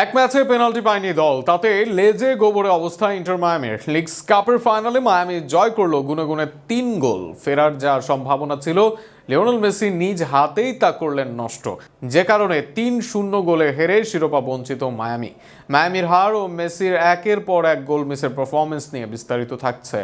এক ম্যাচে পেনাল্টি পায়নি দল। তাতে লেজে গোবরে অবস্থা ইন্টার মায়ামির। লিগস কাপের ফাইনালে মায়ামি জয় করল গুনে গুনে তিন গোল। ফেরার যা সম্ভাবনা ছিল, লিওনেল মেসি নিজ হাতেই তা করলেন নষ্ট। যে কারণে তিন শূন্য গোলে হেরে শিরোপা বঞ্চিত মায়ামি। মায়ামির হার ও মেসির একের পর এক গোল মিসের পারফরমেন্স নিয়ে বিস্তারিত থাকছে।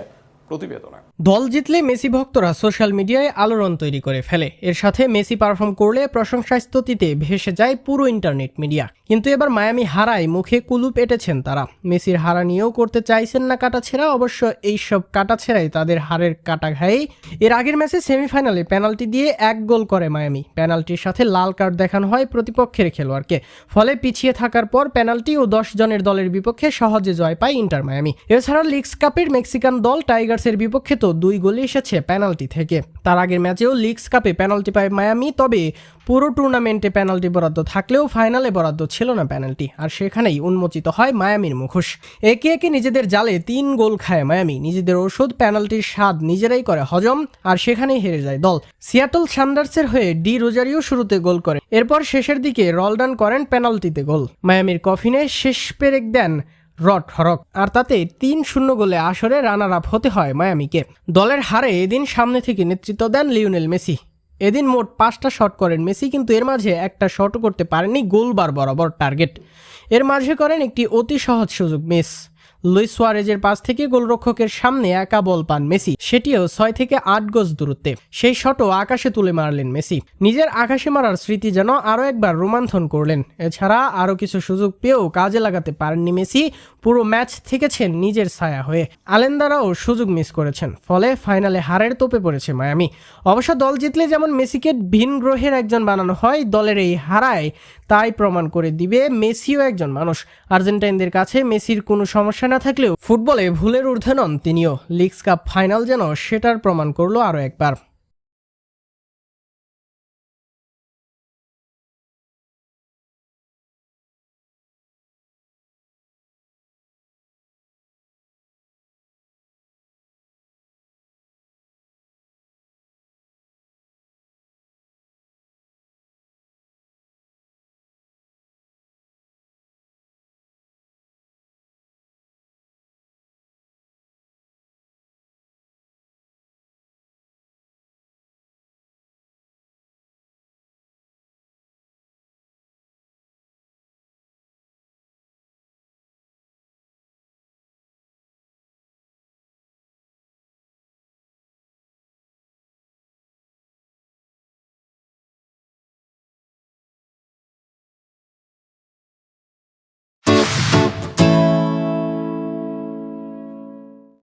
প্রতিবেদনে। দল জিতলে মেসি ভক্তরা সোশ্যাল মিডিয়ায় আলোড়ন তৈরি করে ফেলে। এর সাথে মেসি পারফর্ম করলে প্রশংসা স্তুতিতে ভেসে যায় পুরো ইন্টারনেট মিডিয়া। কিন্তু এবার মায়ামি হারায় মুখে কুলুপ এটেছেন তারা। মেসির হারা নিয়েও করতে চাইছেন না কাটাছেড়া অবশ্য এইসব কাটাছেড়াই তাদের হারের কাটা ঘায়েই এর আগের ম্যাচে সেমিফাইনালে পেনাল্টি দিয়ে এক গোল করে মায়ামি। পেনাল্টির সাথে লাল কার্ড দেখানো হয় প্রতিপক্ষের খেলোয়াড়কে। ফলে পিছিয়ে থাকার পর পেনাল্টি ও দশ জনের দলের বিপক্ষে সহজে জয় পায় ইন্টার মায়ামি। এছাড়া লিগস কাপের মেক্সিকান দল টাইগার্সের বিপক্ষে তো দুই গোলে এসেছে পেনাল্টি থেকে। তার আগের ম্যাচেও লিগস কাপে পেনাল্টি পায় মায়ামি তবে পুরো টুর্নামেন্টে পেনাল্টি বরাদ্দ থাকলেও ফাইনালে বরাদ্দ ছিল না পেনাল্টি, আর সেখানেই উন্মোচিত হয় মায়ামির মুখোশ। একে একে নিজেদের জালে তিন গোল খায় মায়ামি নিজেদের ওষুধ পেনাল্টির স্বাদ নিজেরাই করে হজম, আর সেখানেই হেরে যায় দল। সিয়াটল সান্ডার্সের হয়ে ডি রোজারিও শুরুতে গোল করে এরপর শেষের দিকে রলডান করেন পেনাল্টিতে গোল। মায়ামির কফিনে শেষ পেরেক দেন রড হরক। আর তাতে তিন শূন্য গোলে আসরে রানার আপ হতে হয় মায়ামিকে। দলের হারে এদিন সামনে থেকে নেতৃত্ব দেন লিওনেল মেসি। এদিন মোট পাঁচটা শট করেন মেসি, কিন্তু এর মাঝে একটা শটও করতে পারেননি গোলবার বরাবর টার্গেট। এর মাঝে করেন একটি অতি সহজ সুযোগ, মিস। লুইস সোয়ারেজের পাশ থেকে গোলরক্ষকের সামনে একা বল পান মেসি। সেটিও ছয় থেকে আট গজ দূরত্বে। সেই শটও আকাশে তুলে মারলেন মেসি। নিজের আকাশে মারার স্মৃতি যেন আরও একবার রোমান্থন করলেন। এছাড়া আরও কিছু সুযোগ পেয়েও কাজে লাগাতে পারেননি মেসি। পুরো ম্যাচ থেকেছেন নিজের ছায়া হয়ে। আলেন্দারাও সুযোগ মিস করেছেন। ফলে ফাইনালে হারের তোপে পড়েছে মায়ামি। অবশ্য দল জিতলে যেমন মেসিকে ভিন গ্রহের একজন বানানো হয়, দলের এই হারায় তাই প্রমাণ করে দিবে মেসিও একজন মানুষ। আর্জেন্টাইনদের কাছে মেসির কোনো সমস্যা না থাকলেও ফুটবলে ভুলের ঊর্ধ্বে নন তিনিও। লিগস কাপ ফাইনাল যেন সেটার প্রমাণ করল আরও একবার।